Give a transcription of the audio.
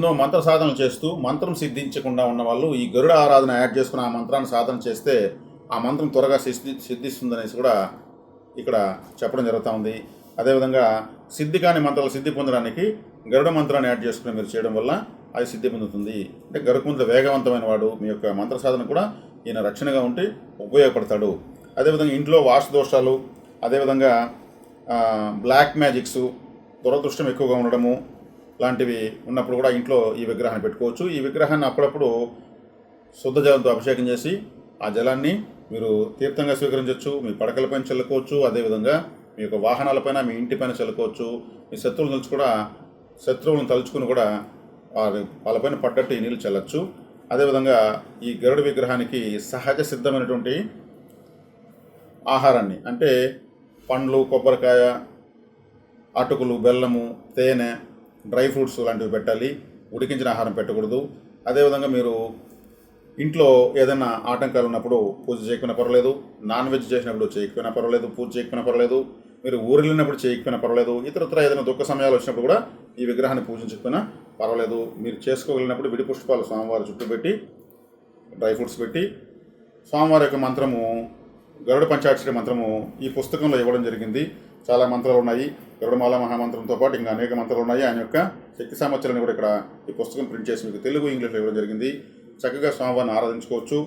ఎన్నో మంత్ర సాధనలు చేస్తూ మంత్రం సిద్ధించకుండా ఉన్న వాళ్ళు ఈ గరుడ ఆరాధన యాడ్ చేసుకుని ఆ మంత్రాన్ని సాధన చేస్తే ఆ మంత్రం త్వరగా సిద్ధి సిద్ధిస్తుందనేసి కూడా ఇక్కడ చెప్పడం జరుగుతూ ఉంది. అదేవిధంగా సిద్ధి కాని మంత్రాలు సిద్ధి పొందడానికి గరుడ మంత్రాన్ని యాడ్ చేసుకుని మీరు చేయడం వల్ల అది సిద్ధి పొందుతుంది. అంటే గరుకుంద వేగవంతమైన వాడు మీ యొక్క మంత్ర సాధన కూడా ఈయన రక్షణగా ఉండి ఉపయోగపడతాడు. అదేవిధంగా ఇంట్లో వాస్తు దోషాలు అదేవిధంగా బ్లాక్ మ్యాజిక్స్ దురదృష్టం ఎక్కువగా ఉండడము లాంటివి ఉన్నప్పుడు కూడా ఇంట్లో ఈ విగ్రహాన్ని పెట్టుకోవచ్చు. ఈ విగ్రహాన్ని అప్పుడప్పుడు శుద్ధ జలంతో అభిషేకం చేసి ఆ జలాన్ని మీరు తీర్థంగా స్వీకరించవచ్చు మీ పడకలపైన చల్లుకోవచ్చు అదేవిధంగా మీ యొక్క వాహనాలపైన మీ ఇంటిపైన చల్లుకోవచ్చు. మీ శత్రువులను తలుచు కూడా శత్రువులను తలుచుకుని కూడా వారి వాళ్ళపైన పడ్డట్టు ఈ నీళ్ళు చల్లచ్చు. అదేవిధంగా ఈ గరుడ విగ్రహానికి సహజ సిద్ధమైనటువంటి ఆహారాన్ని అంటే పండ్లు కొబ్బరికాయ అటుకులు బెల్లము తేనె డ్రై ఫ్రూట్స్ లాంటివి పెట్టాలి ఉడికించిన ఆహారం పెట్టకూడదు. అదేవిధంగా మీరు ఇంట్లో ఏదైనా ఆటంకాలు ఉన్నప్పుడు పూజ చేయకపోయినా పర్వాలేదు నాన్ వెజ్ చేసినప్పుడు చేయకపోయినా పర్వాలేదు పూజ చేయకపోయినా పర్వాలేదు మీరు ఊరు వెళ్ళినప్పుడు చేయకపోయినా పర్వాలేదు ఇతరత్ర ఏదైనా దుఃఖ సమయాలు వచ్చినప్పుడు కూడా ఈ విగ్రహాన్ని పూజించకపోయినా పర్వాలేదు. మీరు చేసుకోగలిగినప్పుడు విడి పుష్పాలు స్వామివారి చుట్టూ పెట్టి డ్రై ఫ్రూట్స్ పెట్టి స్వామివారి యొక్క మంత్రము గరుడ పంచాక్షరి మంత్రము ఈ పుస్తకంలో ఇవ్వడం జరిగింది. చాలా మంత్రాలు ఉన్నాయి. గరుడమాల మహామంత్రంతో పాటు ఇంకా అనేక మంత్రాలు ఉన్నాయి. ఆయన యొక్క శక్తి సామర్థ్యాలను కూడా ఇక్కడ ఈ పుస్తకం ప్రింట్ చేసి మీకు తెలుగు ఇంగ్లీష్లో ఇవ్వడం జరిగింది. చక్కగా స్వామివారిని ఆరాధించుకోవచ్చు.